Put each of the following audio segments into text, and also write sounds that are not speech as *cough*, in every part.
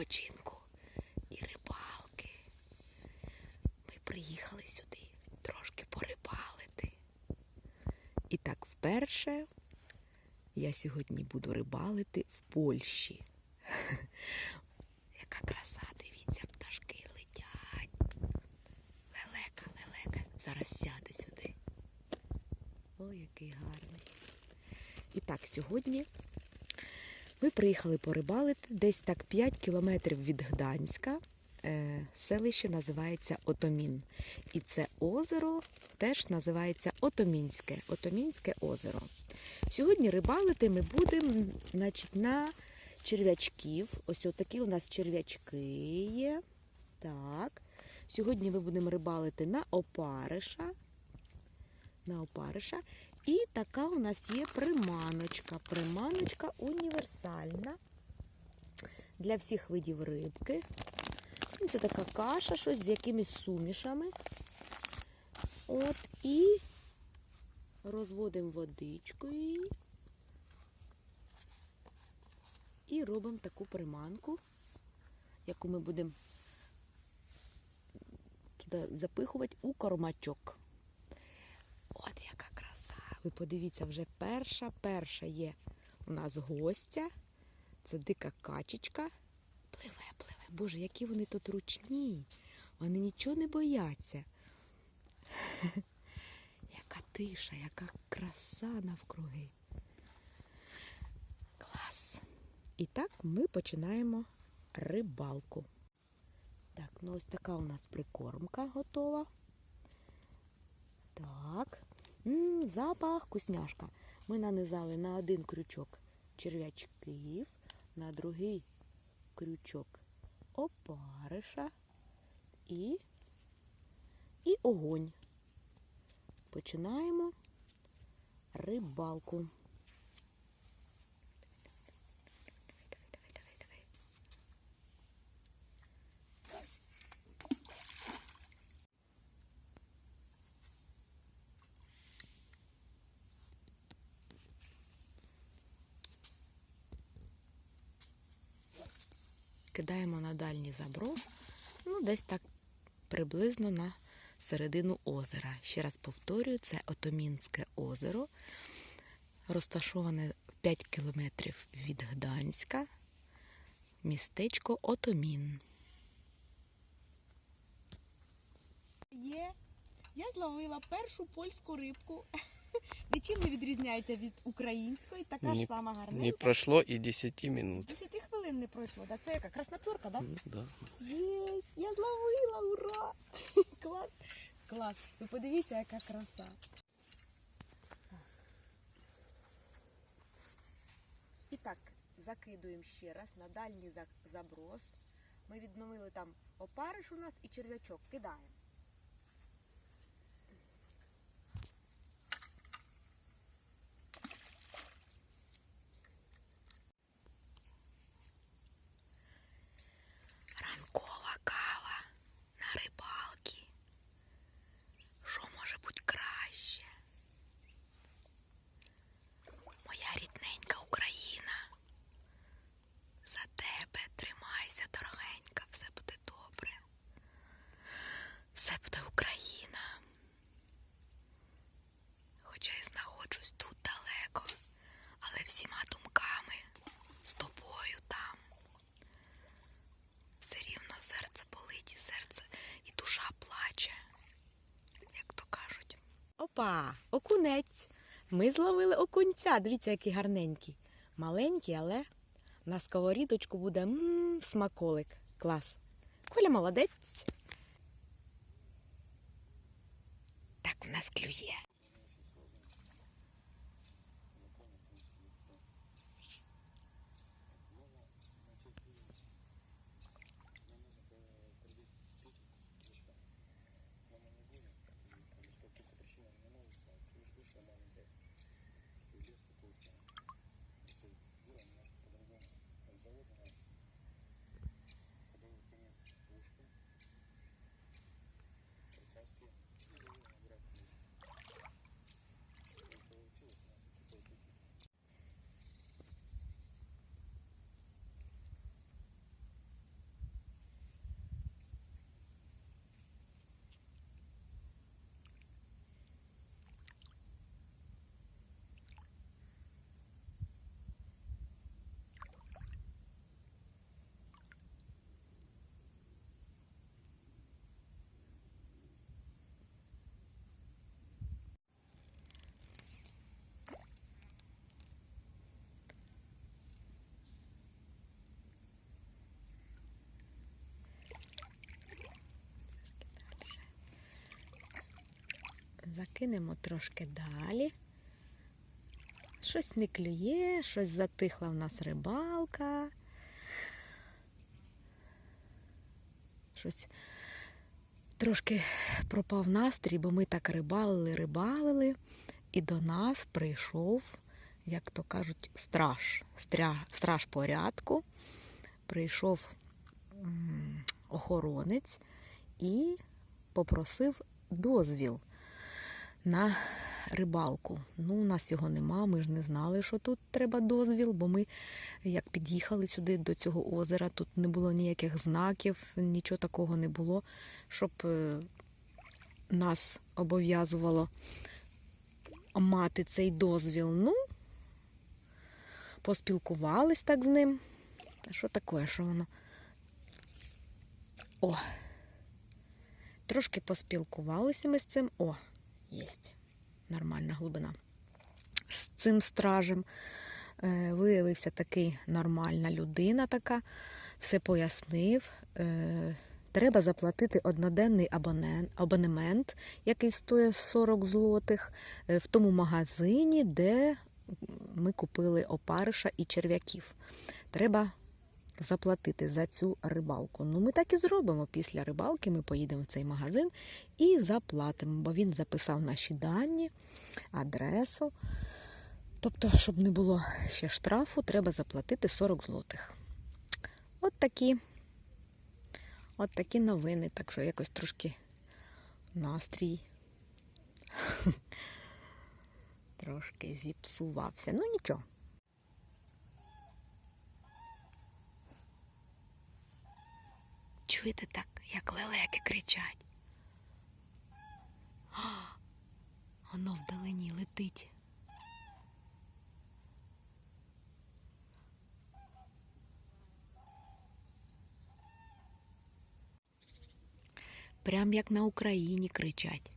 відпочинку і рибалки. Ми приїхали сюди трошки порибалити. І так, вперше я сьогодні буду рибалити в Польщі. Яка краса, дивіться, пташки летять. Лелека, лелека. Зараз сяде сюди. Ой, який гарний. І так, сьогодні ми приїхали порибалити десь так 5 кілометрів від Гданська. Е, селище називається Отомін. І це озеро теж називається Отомінське. Отомінське озеро. Сьогодні рибалити ми будемо значить, на черв'ячків. Ось отакі у нас черв'ячки є. Так. Сьогодні ми будемо рибалити на опариша. На опариша. І така у нас є приманочка. Приманочка універсальна для всіх видів рибки. Ну, Це така каша, щось з якимись сумішами. От і розводимо водичкою. І робимо таку приманку, яку ми будемо туди запихувати у кормачок. Ви подивіться, вже перша, перша є у нас гостя. Це дика качечка. Пливе, пливе. Боже, які вони тут ручні. Вони нічого не бояться. *laughs* Яка тиша, яка краса навкруги. Клас. І так ми починаємо рибалку. Так, ну ось така у нас прикормка готова. Так. М, запах вкусняшка. Ми нанизали на один крючок черв'ячків, на другий крючок опариша і, і огонь. Починаємо рибалку. Кидаємо на дальній заброс, ну десь так приблизно на середину озера. Ще раз повторюю, це Отомінське озеро, розташоване 5 кілометрів від Гданська, містечко Отомін. Є. Я зловила першу польську рибку. Нічим не відрізняється від української, така ж сама Не гарненька. прошло і 10 минут. 10 хвилин не пройшло. Да? Це яка красноперка, так? Ну, Да. Єсть, я зловила, ура! *laughs* Клас! Клас! Ви подивіться, яка краса. І так, закидуємо ще раз на дальній заброс. Ми відновили там опариш у нас і черв'ячок. Кидаємо. Ранкова кава на рибалки. Що може бути краще? Моя рідненька Україна. За тебе тримайся, дорогенька, все буде добре. Все буде Україна. Хоча і знаходжусь тут далеко, але всіма думками з тобою там все рівно серце болить, і серце, і душа плаче, як то кажуть. Опа, окунець. Ми зловили окунця. Дивіться, який гарненький. Маленький, але на сковорідочку буде м смаколик. Клас. Коля молодець. Так в нас клює. Закинемо трошки далі. Щось не клює, щось затихла в нас рибалка. Щось трошки пропав настрій, бо ми так рибалили, рибалили, і до нас прийшов, як то кажуть, страж, страж порядку. Прийшов охоронець і попросив дозвіл на рибалку. Ну, у нас його нема, ми ж не знали, що тут треба дозвіл, бо ми, як під'їхали сюди до цього озера, тут не було ніяких знаків, нічого такого не було, щоб е, нас обов'язувало мати цей дозвіл. Ну, поспілкувались так з ним. А що таке, що воно? О! Трошки поспілкувалися ми з цим. О, єсть. Нормальна глибина. З цим стражем е, виявився такий нормальна людина така, все пояснив. Е, треба заплатити одноденний абонемент, який стоїть 40 злотих, е, в тому магазині, де ми купили опариша і черв'яків. Треба заплатити за цю рибалку. Ну, ми так і зробимо. Після рибалки ми поїдемо в цей магазин і заплатимо, бо він записав наші дані, адресу. Тобто, щоб не було ще штрафу, треба заплатити 40 злотих. От такі, от такі новини. Так що якось трошки настрій *laughs* трошки зіпсувався. Ну нічого. Чуєте так, як лелеки кричать? Воно вдалині летить. Прям як на Україні кричать.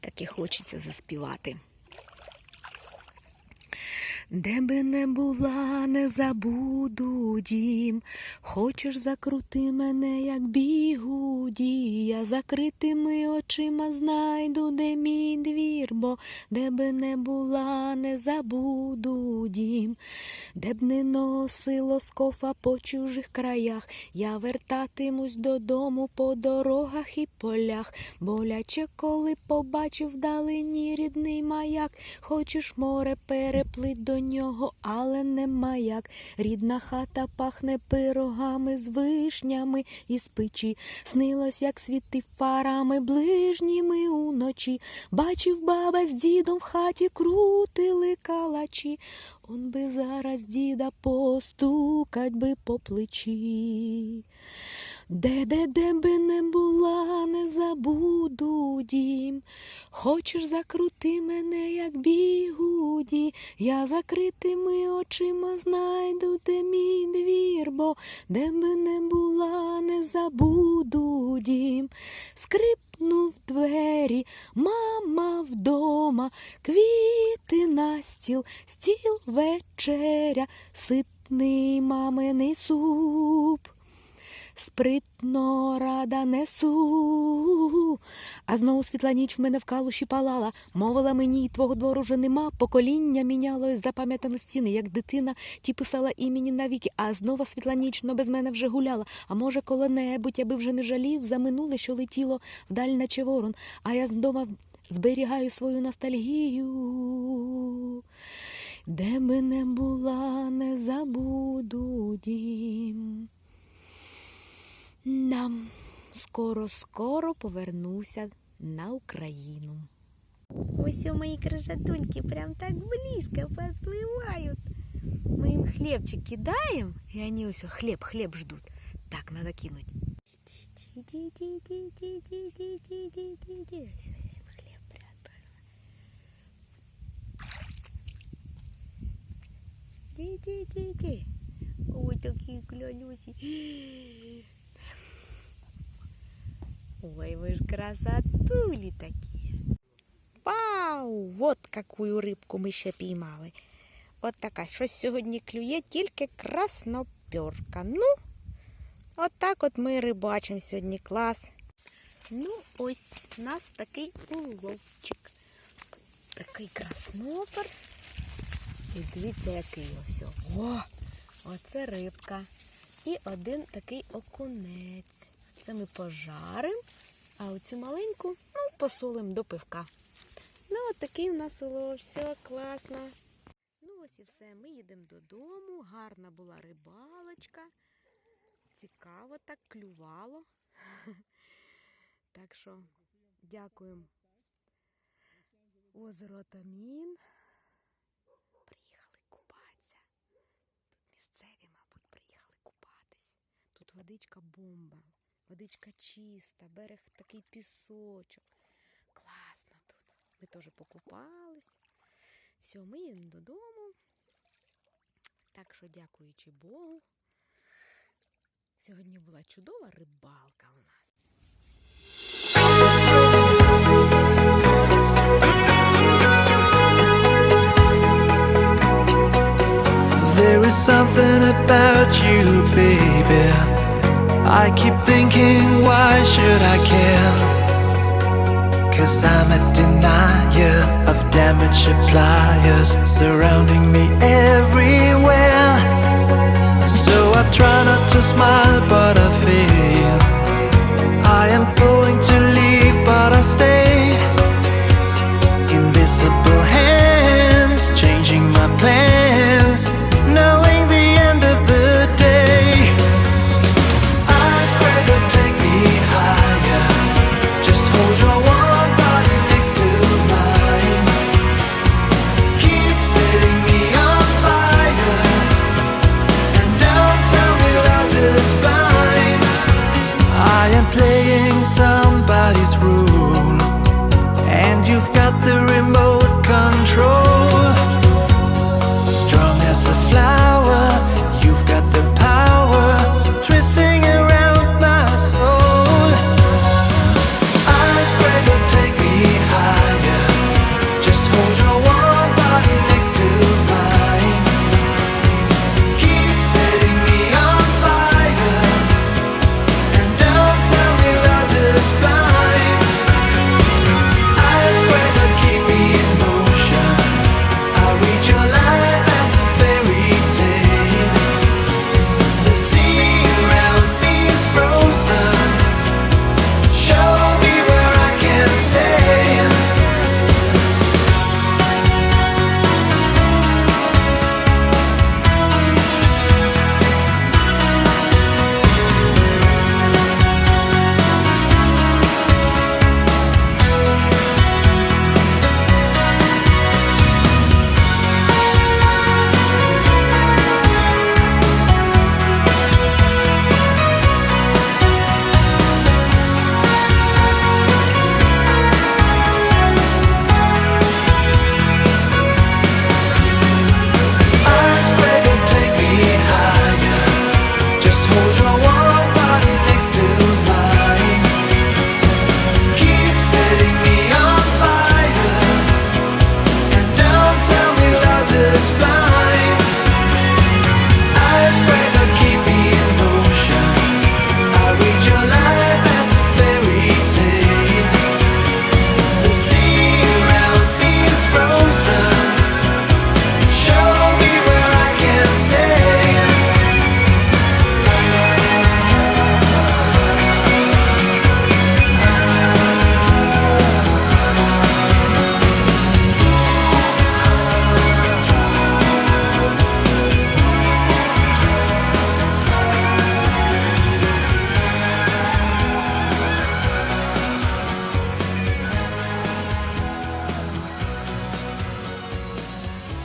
Так і хочеться заспівати. Де би не була, не забуду дім. Хочеш закрути мене, як бігуді. Я закритими очима знайду, де мій двір, бо де би не була, не забуду дім. Де б не носило скофа по чужих краях, я вертатимусь додому по дорогах і полях. Боляче, коли побачив вдалині рідний маяк. Хочеш море переплить до нього, але нема як. Рідна хата пахне пирогами з вишнями із печі. Снилось, як світи фарами ближніми уночі. Бачив баба з дідом в хаті крутили калачі. Он би зараз діда постукать би по плечі. Де, де, де би не була, не забуду дім. Хочеш закрути мене, як бігуді, я закритими очима знайду, де мій двір, бо де би не була, не забуду дім. Скрипнув двері, мама вдома, квіти на стіл, стіл вечеря, ситний маминий суп. Спритно рада несу, а знову світла ніч в мене в калуші палала, мовила мені, твого двору вже нема, покоління мінялось, запам'ятали стіни, як дитина ті писала імені навіки, а знову світла ніч, но без мене вже гуляла. А може, коли-небудь, аби вже не жалів, за минуле, що летіло вдаль, наче ворон, а я з дома зберігаю свою ностальгію. Де би не була, скоро-скоро повернуся на Україну. Ось у мої красотульки прям так близко подплывают. Мы им хлебчик кидаем, и они все хлеб, хлеб ждут. Так, надо кинуть. Ой, такие клянуси. Ой, вы ж красотули такие. Вау! Вот какую рыбку мы ще піймали. от така. Щось сьогодні клює тільки краснопьорка. Ну, от так от ми рибачимо сьогодні клас. Ну, ось у нас такий уловчик. Такий краснопер. І дивіться, який ось. О, оце рибка. І один такий окунець. Це ми пожаримо, а оцю маленьку ну, посолимо до пивка. Ну, от такий у нас улов, все класно. Ну, ось і все. Ми їдемо додому. Гарна була рибалочка. Цікаво так клювало. *laughs* Так що дякуємо. Озеро Тамін. Приїхали купатися. Тут місцеві, мабуть, приїхали купатись. Тут водичка бомба, водичка чиста, берег такий пісочок. Класно тут. Ми теж покупались. Все, ми їдемо додому. Так що, дякуючи Богу. Сьогодні була чудова рибалка у нас. There is something about you, baby. I keep thinking, why should I care? Cause I'm a denier of damage suppliers surrounding me everywhere. So I try not to smile, but I feel I am going to playing somebody's rule, and you've got the remote control, strong as a fly.